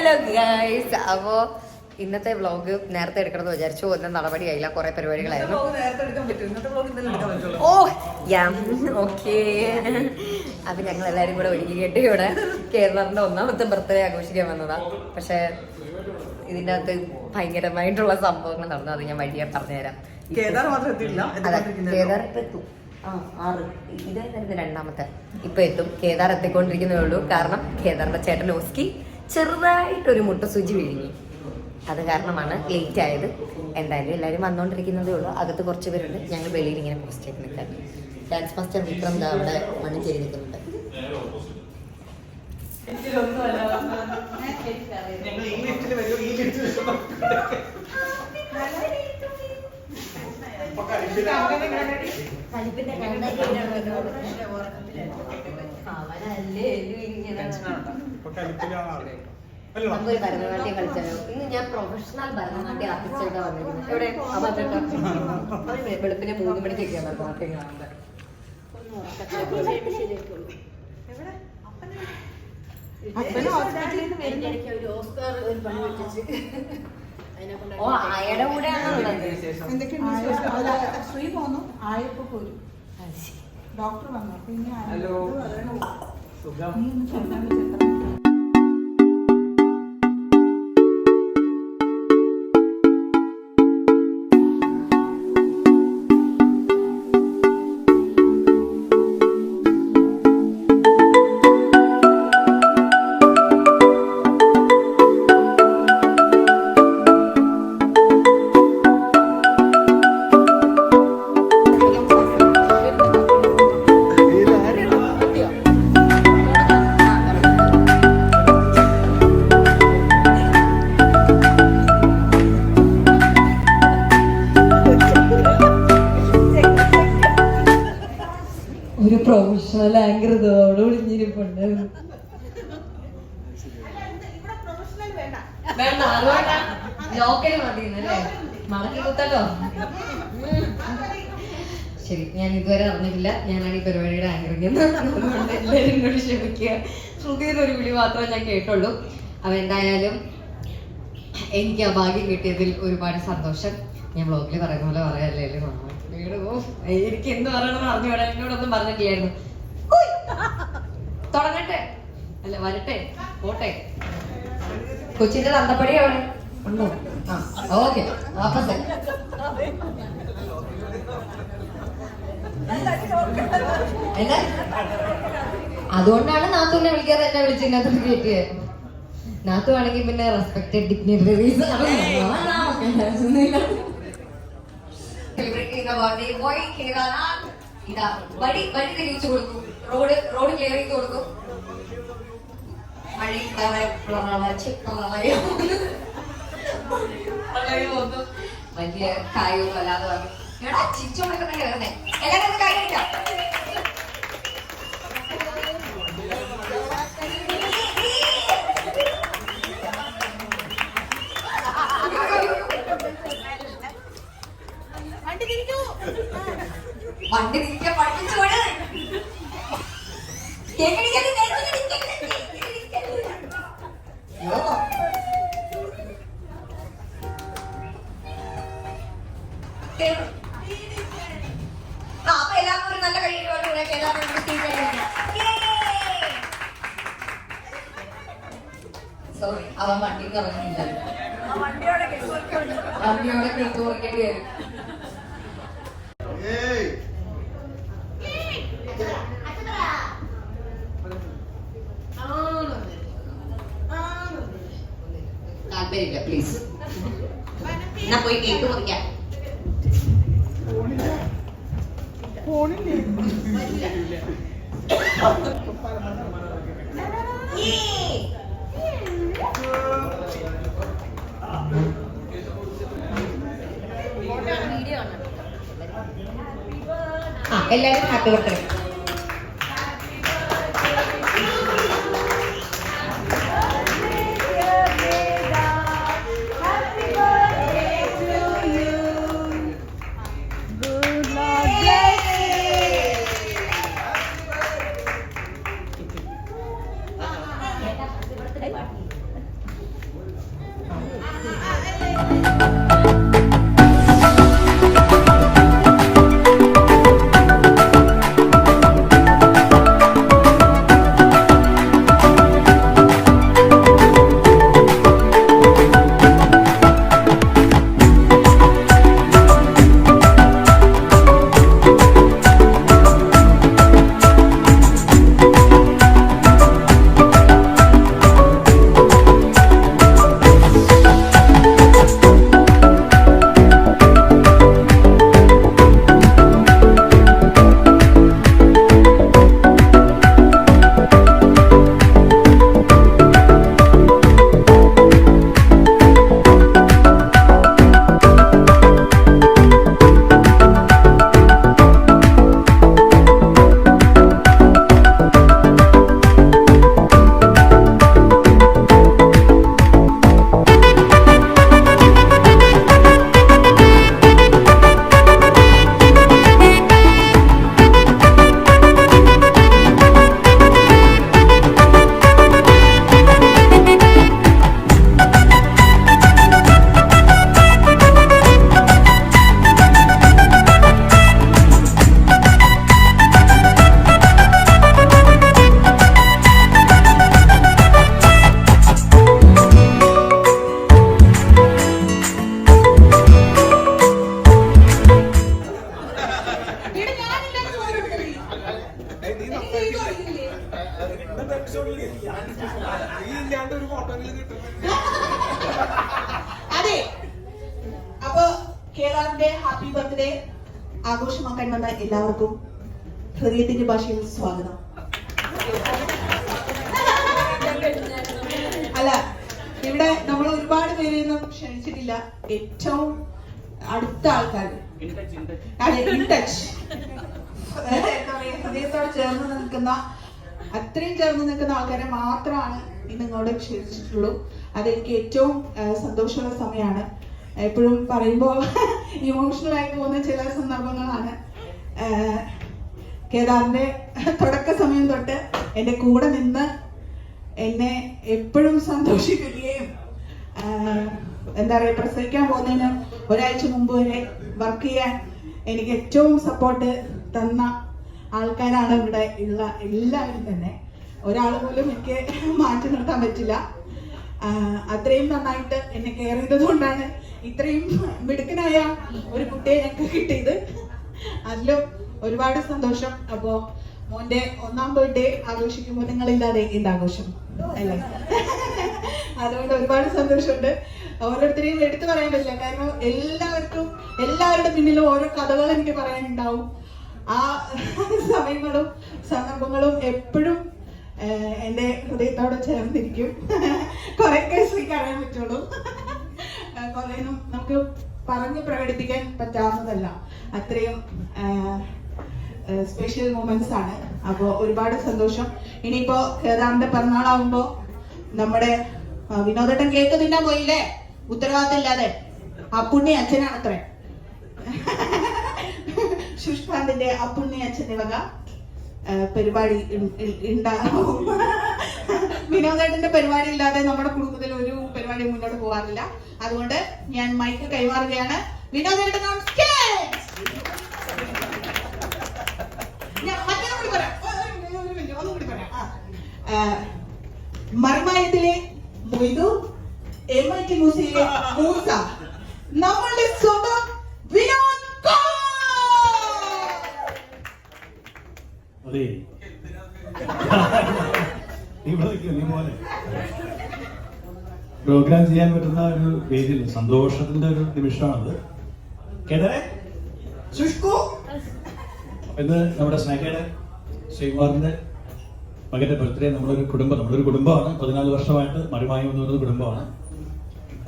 Hello guys അപ്പോ ഇന്നത്തെ vlog നേരത്തെ എടുക്കണമെന്ന് വിചാരിച്ചു. ഒന്നും നടപടിയായില്ല. കുറെ പരിപാടികളായിരുന്നു. Oh yeah. ഓക്കെ. അപ്പൊ ഞങ്ങൾ എല്ലാരും കൂടെ ഒരുങ്ങിയിട്ട് ഇവിടെ കേരളത്തിന്റെ ഒന്നാമത്തെ ബർത്ത്ഡേ ആഘോഷിക്കാൻ വന്നതാ. പക്ഷെ ഇതിന്റെ അകത്ത് ഭയങ്കരമായിട്ടുള്ള സംഭവങ്ങൾ നടന്നു. അത് ഞാൻ വഴിയെ പറഞ്ഞുതരാം. കേദാർ മാത്രം എത്തിയില്ല കേദാർ ഇപ്പൊ എത്തും. ആ ആറ്. ഇതായിരുന്നു രണ്ടാമത്തെ. ഇപ്പൊ എത്തും. കേദാർ എത്തിക്കൊണ്ടിരിക്കുന്നേ ഉള്ളൂ. കാരണം കേദാറിന്റെ ചേട്ടൻ ഓസ്കി ചെറുതായിട്ടൊരു മുട്ട സൂചി വിഴുങ്ങി. അത് കാരണമാണ് ലേറ്റ് ആയത്. എന്തായാലും എല്ലാവരും വന്നുകൊണ്ടിരിക്കുന്നതേ ഉള്ളൂ. അകത്ത് കുറച്ച് പേരുണ്ട്. ഞങ്ങൾ വെളിയിൽ ഇങ്ങനെ പോസ്റ്റ് ചെയ്ത് നിൽക്കാൻ ഡാൻസ് മാസ്റ്റർ വിക്രം ദാ അവിടെ മണ്ണിച്ചേരി നിൽക്കുന്നുണ്ട്. ഞങ്ങൾ ഈ ലിസ്റ്റിൽ നമുക്കൊരു ഭരതനാട്യം കളിച്ചാലോ ഇന്ന് ഞാൻ പ്രൊഫഷണൽ ഭരതനാട്യം ആർട്ടിസ്റ്റായിട്ടാണ് വന്നിരിക്കുന്നത്. എവിടെ? വെളുപ്പിനെ മൂന്ന് മണിക്കൊക്കെയാണ് ഭരതനാട്യം കാണുന്നത് ഓ അയാളുടെ കൂടെ ശ്രീ പോന്നു. ആയപ്പോ പോരും. ഡോക്ടർ വന്നു. പിന്നെ ഹലോ. സുഖം. പ്രൊഫഷണൽ ആങ്കർ ഇതോട് വിളിഞ്ഞിരിപ്പുണ്ട്. ശരി ഞാൻ ഇതുവരെ അറിഞ്ഞിട്ടില്ല. ഞാനാണ് ഈ പരിപാടിയുടെ ആഗ്രഹിക്കുന്നത് അതുകൊണ്ട് ക്ഷമിക്കുക. ശ്രുതിയുടെ ഒരു വിളി മാത്രമേ ഞാൻ കേട്ടുള്ളൂ. അപ്പൊ എന്തായാലും എനിക്ക് ആ ഭാഗ്യം കിട്ടിയതിൽ ഒരുപാട് സന്തോഷം. ഞാൻ ബ്ലോഗിൽ പറയുന്ന പോലെ പറയാല്ലേ അല്ലേ? മാമ? വീട് പോ. എനിക്ക് എന്ത് പറയണമെന്ന് അറിഞ്ഞൂടാ. എന്നോടൊന്നും പറഞ്ഞിട്ടില്ലായിരുന്നു. തുടങ്ങട്ടെ. അല്ല വരട്ടെ. പോട്ടെ. കൊച്ചിന്റെ തന്തപ്പടി അവിടെ. ഉണ്ടോ? ഓക്കെ. എന്താ അതുകൊണ്ടാണ് നാത്തുവിനെ വിളിക്കാതെ എന്നെ വിളിച്ചത് കേട്ടിയത് നാത്തു ആണെങ്കിൽ പിന്നെ റെസ്പെക്ടഡ് ഡിഗ്നിറ്ററീസ് ഇതാ വഴി വഴി തെളിയിച്ചു കൊടുക്കും റോഡ് റോഡ് ക്ലിയർ ചെയ്ത് കൊടുക്കും വലിയ കായോ അല്ലാതെ പറഞ്ഞു എടാ ചിരിച്ചോണ്ടൊക്കെ കയറുന്നേ എല്ലാവരും കൈ വണ്ടി തിരിക്കാൻ പഠിപ്പിച്ചു വിട്. അപ്പൊ എല്ലാവർക്കും നല്ല. Yay! Sorry, അവൻ വണ്ടിയിൽ നിന്ന് ഇറങ്ങുന്നില്ല വണ്ടിയോടെ കേക്ക് വയ്ക്കേണ്ടി വരും അതെ. അപ്പൊ കേരളത്തിന്റെ ഹാപ്പി ബർത്ത്ഡേ ആഘോഷമാക്കാൻ വന്ന എല്ലാവർക്കും ഹൃദയത്തിന്റെ ഭാഷയിൽ സ്വാഗതം. അല്ല ഇവിടെ നമ്മൾ ഒരുപാട് പേരെയൊന്നും ക്ഷണിച്ചിട്ടില്ല. ഏറ്റവും അടുത്ത ആൾക്കാർ. അതെ ഇൻ ടച്ച് ഹൃദയത്തോട് ചേർന്ന് നിൽക്കുന്ന അത്രയും ചേർന്ന് നിൽക്കുന്ന ആൾക്കാരെ മാത്രമാണ് നിങ്ങളോട് ക്ഷണിച്ചിട്ടുള്ളൂ. അതെനിക്ക് ഏറ്റവും സന്തോഷമുള്ള സമയമാണ്. എപ്പോഴും പറയുമ്പോൾ ഇമോഷണൽ ആയി പോകുന്ന ചില സന്ദർഭങ്ങളാണ്. കേദാറിന്റെ തുടക്ക സമയം തൊട്ട് എന്റെ കൂടെ നിന്ന് എന്നെ എപ്പോഴും സന്തോഷിപ്പിക്കുകയും എന്താ പറയുക പ്രസവിക്കാൻ പോകുന്നതിന് ഒരാഴ്ച മുമ്പ് വരെ വർക്ക് ചെയ്യാൻ എനിക്ക് ഏറ്റവും സപ്പോർട്ട് തന്ന ആൾക്കാരാണ് ഇവിടെ ഉള്ള എല്ലാവരും തന്നെ. ഒരാൾ പോലും എനിക്ക് മാറ്റി നിർത്താൻ പറ്റില്ല. അത്രയും നന്നായിട്ട് എന്നെ കെയർ ചെയ്തത് കൊണ്ടാണ് ഇത്രയും മിടുക്കനായ ഒരു കുട്ടിയെ ഞങ്ങൾക്ക് കിട്ടിയത്. അതിലും ഒരുപാട് സന്തോഷം. അപ്പോ മോന്റെ ഒന്നാം ബർത്ത്ഡേ ആഘോഷിക്കുമ്പോൾ നിങ്ങളില്ലാതെ എന്ത് ആഘോഷം അല്ലേ? അതുകൊണ്ട് ഒരുപാട് സന്തോഷമുണ്ട്. ഓരോരുത്തരെയും എടുത്തു പറയാൻ പറ്റില്ല. കാരണം എല്ലാവർക്കും എല്ലാവരുടെ പിന്നിലും ഓരോ കഥകൾ എനിക്ക് പറയാനുണ്ടാവും. ആ സമയങ്ങളും സന്ദർഭങ്ങളും എപ്പോഴും എന്റെ ഹൃദയത്തോടെ ചേർന്നിരിക്കും. കുറെ കേസിലേക്ക് അറിയാൻ പറ്റുള്ളൂ. കുറേയൊന്നും നമുക്ക് പറഞ്ഞ് പ്രകടിപ്പിക്കാൻ പറ്റാവുന്നതല്ല. അത്രയും സ്പെഷ്യൽ മൂമെന്റ്സ് ആണ്. അപ്പോൾ ഒരുപാട് സന്തോഷം. ഇനിയിപ്പോ ഏതാണ്ട് പിറന്നാളാവുമ്പോ നമ്മുടെ വിനോദട്ടൻ കേക്ക് തിന്നാൻ പോയില്ലേ? ഉത്തരവാദിത്തം ഇല്ലാതെ അപ്പുണ്ണി അച്ഛനാണത്രേ. ശുഷ്കാന്തിന്റെ അപ്പുണ്ണി അച്ഛന്റെ വക പരിപാടി ഉണ്ടാകും വിനോദേട്ടന്റെ പരിപാടി ഇല്ലാതെ നമ്മുടെ കുടുംബത്തിൽ ഒരു പരിപാടി മുന്നോട്ട് പോകാറില്ല അതുകൊണ്ട് ഞാൻ മൈക്ക് കൈമാറുകയാണ്. വിനോദേട്ടൻ മർമായത്തിലെ മൊയ്തു എം ഐ ടി മ്യൂസിയിലെ മൂസ. നമ്മളുടെ അതെ. പ്രോഗ്രാം ചെയ്യാൻ പറ്റുന്ന ഒരു വേദിയിൽ സന്തോഷത്തിന്റെ ഒരു നിമിഷമാണത്. കേട്ടേ ഇന്ന് നമ്മുടെ സ്നേഹയുടെ ശ്രീകുമാറിന്റെ മകന്റെ ബർത്ത്ഡേ നമ്മളൊരു കുടുംബം നമ്മളൊരു കുടുംബമാണ്. പതിനാല് വർഷമായിട്ട് മരുമായി എന്ന് പറയുന്ന കുടുംബമാണ്.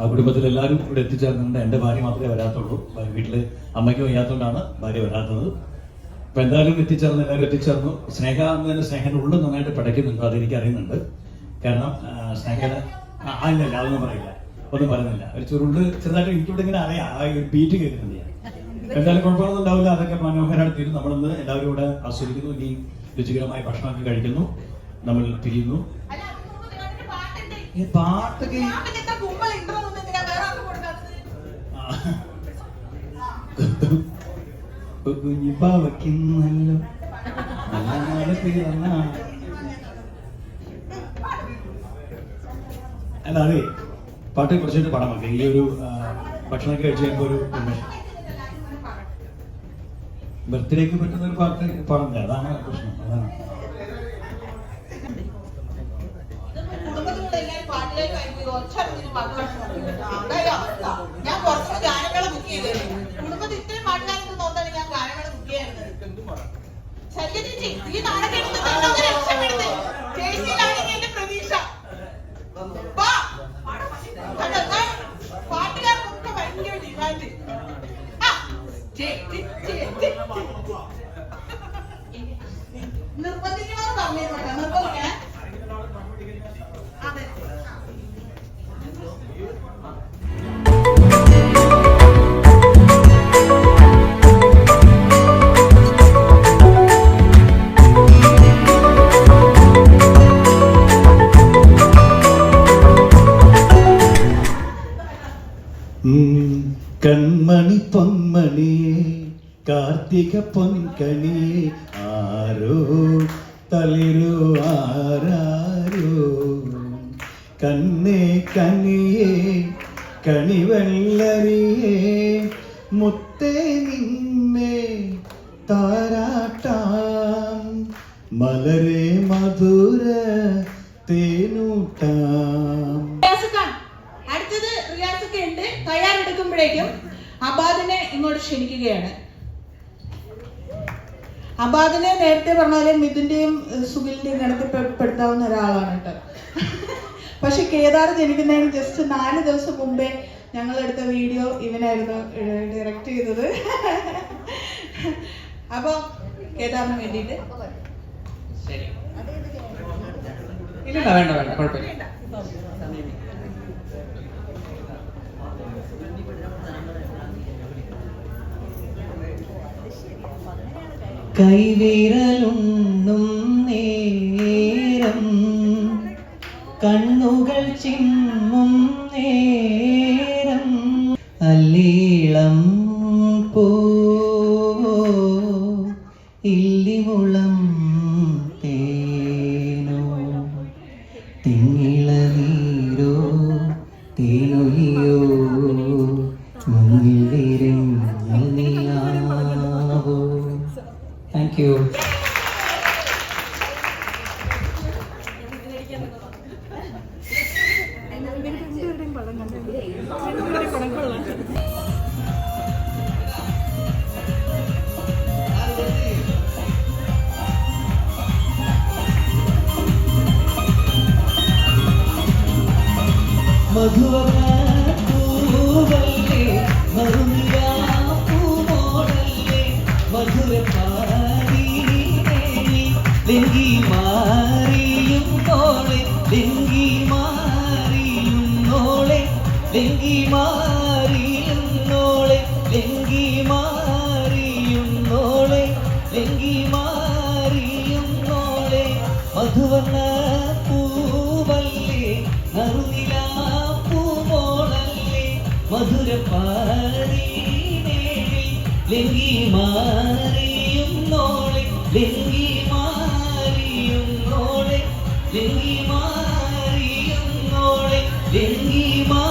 ആ കുടുംബത്തിൽ എല്ലാവരും ഇവിടെ എത്തിച്ചേർന്നിട്ടുണ്ട്. എന്റെ ഭാര്യ മാത്രമേ വരാത്തുള്ളൂ. വീട്ടിൽ അമ്മയ്ക്ക് വയ്യാത്തതുകൊണ്ടാണ് ഭാര്യ വരാത്തത്. അപ്പൊ എന്തായാലും എത്തിച്ചേർന്ന് എല്ലാവരും എത്തിച്ചേർന്നു സ്നേഹ എന്ന് തന്നെ സ്നേഹന്റെ ഉള്ളിൽ നന്നായിട്ട് പടയ്ക്കുന്നുണ്ട് അതെനിക്ക് അറിയുന്നുണ്ട്. കാരണം സ്നേഹയുടെ ആ, ഇല്ലല്ല ഇല്ല ഇല്ല അതൊന്നും പറയില്ല. ഒന്നും പറയുന്നില്ല. ഒരു ചുരുണ്ട് ചെറുതായിട്ട് എനിക്കിവിടെ ഇങ്ങനെ അറിയാം. ആ ഒരു ബീറ്റ് കേൾക്കുന്നുണ്ട് ഞാൻ. എന്തായാലും കുഴപ്പമൊന്നും ഉണ്ടാവില്ല. അതൊക്കെ മനോഹരമായിട്ട് തീരും. നമ്മളിന്ന് എല്ലാവരും കൂടെ ആസ്വദിക്കുന്നു. ഇനി രുചികരമായ ഭക്ഷണമൊക്കെ കഴിക്കുന്നു. നമ്മൾ പിരിയുന്നു. ഈ പാട്ടൊക്കെ കുഞ്ഞിപ്പാവയ്ക്കുന്നല്ലോ നല്ല മഴ പെയ്യുന്ന അല്ല അതെ പാട്ട് കുറച്ചിട്ട് പാടാൻ മതി. ഈ ഒരു ഭക്ഷണം കഴിച്ച് കഴിയുമ്പോൾ ഒരു ബർത്ത്ഡേക്ക് പറ്റുന്ന ഒരു പാട്ട് പാടുന്നില്ല അതാണ് പ്രശ്നം. അതാണ്. ഞാൻ കുറച്ച് ഗാനങ്ങളെ ബുക്ക് ചെയ്തിരുന്നു കുടുംബത്തിൽ ഇത്രയും ഈ നാടകം രക്ഷപ്പെടുന്നത് ചേച്ചിയിലാണ് ഇനി എന്റെ പ്രതീക്ഷ. കൺമണി പൊന്മണി കാർത്തിക പൊൻകണി ആരോ തളിരോ ആരാരോ? കണ്ണേ കണിയേ കണിവെള്ളരിയേ മുത്തേ നിന്നെ താരാട്ടാം. മലരെ മധുര തേനൂട്ടാം. ഒക്കെ ഉണ്ട് തയ്യാറെടുക്കുമ്പോഴേക്കും അബാദിനെ ഇങ്ങോട്ട് ക്ഷണിക്കുകയാണ്. അബാദിനെ നേരത്തെ പറഞ്ഞ പോലെ മിഥുന്റെയും സുഖിലിന്റെയും ഗണത്തിൽപ്പെടുത്താവുന്ന ഒരാളാണ് കേട്ടോ. പക്ഷെ കേദാർ ജനിക്കുന്നതിന് ജസ്റ്റ് നാല് ദിവസം മുമ്പേ ഞങ്ങൾ എടുത്ത വീഡിയോ ഇവനായിരുന്നു ഡയറക്റ്റ് ചെയ്തത്. അപ്പൊ കേദാറിന് വേണ്ടിട്ട് ഇല്ല വേണ്ട വേണ്ട കുഴപ്പമില്ല. കൈവിരലുണ്ണും നേരം. കണ്ണുകൾ ചിമ്മും നേരം. അല്ലീളം പോ. ഇല്ലിമുള മാറിയോടെ വെങ്കി മാ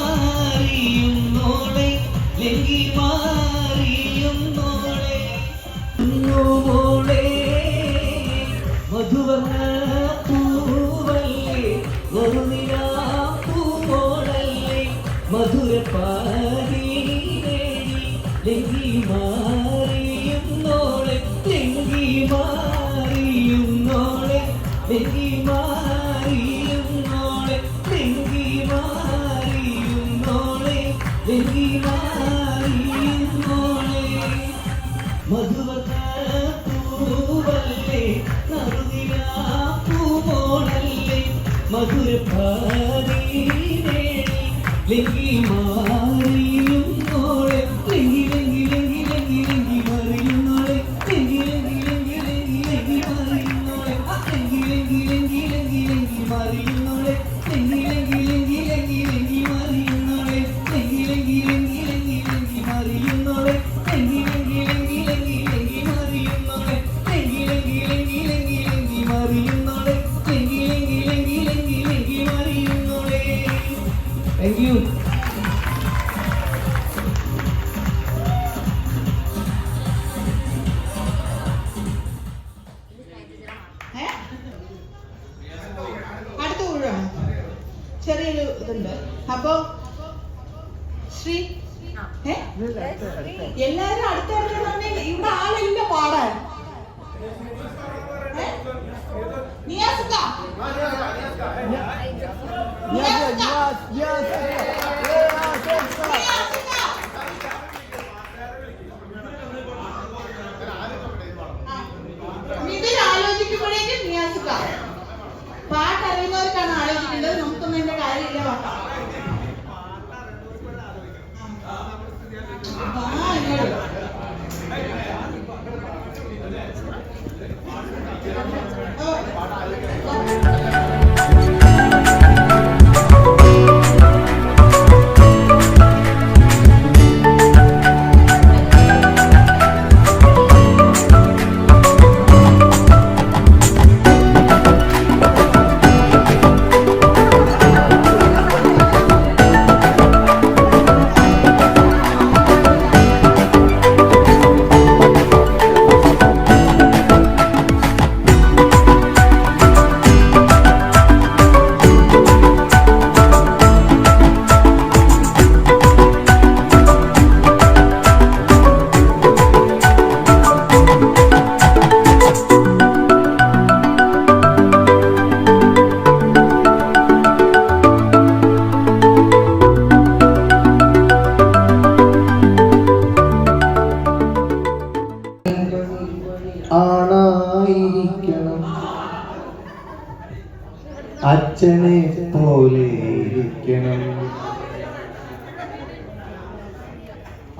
മധുര ഭാരീ മാറി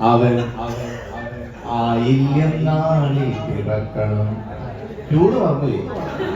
അവൻ ആയില്യം നാളിൽ കിടക്കണം. ചൂട് വന്നു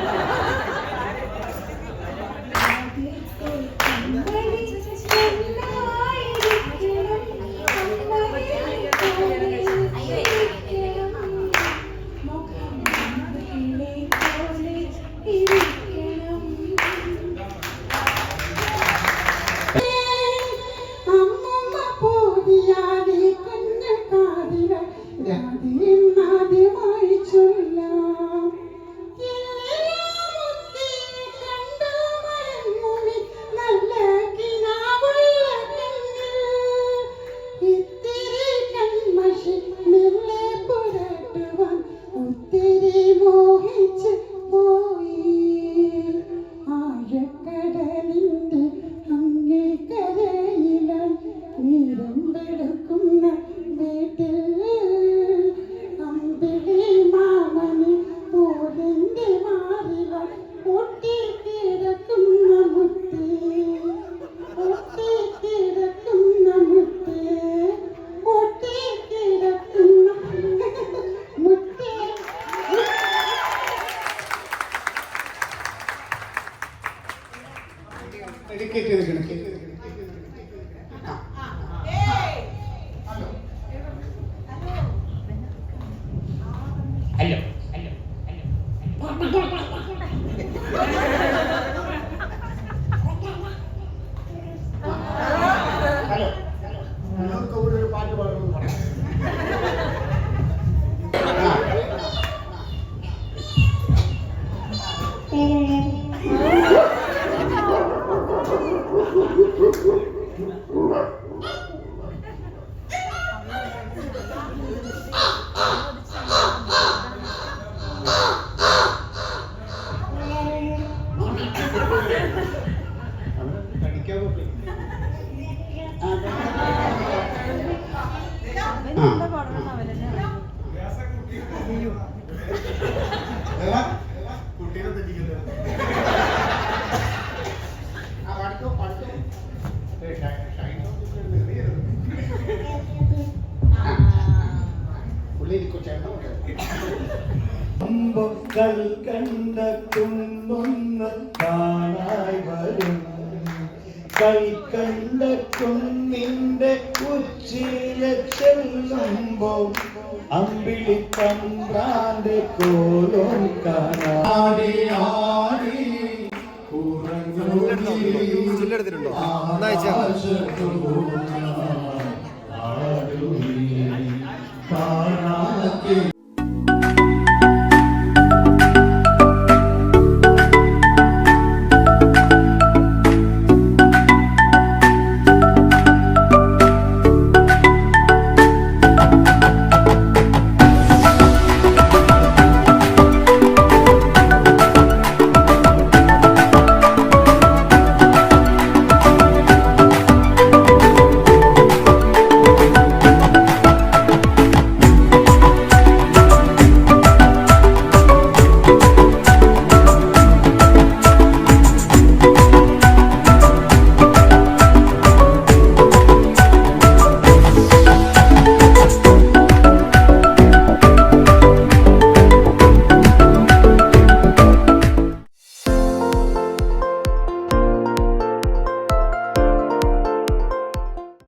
കൈക്കണ്ട കുന്നിന്റെ ഉച്ചിയിലെ ചെല്ലുമ്പോ അമ്പിളി തമ്പ്രാന്റെ കോലും കാണാടി ആടി ണ്ടോ ആടും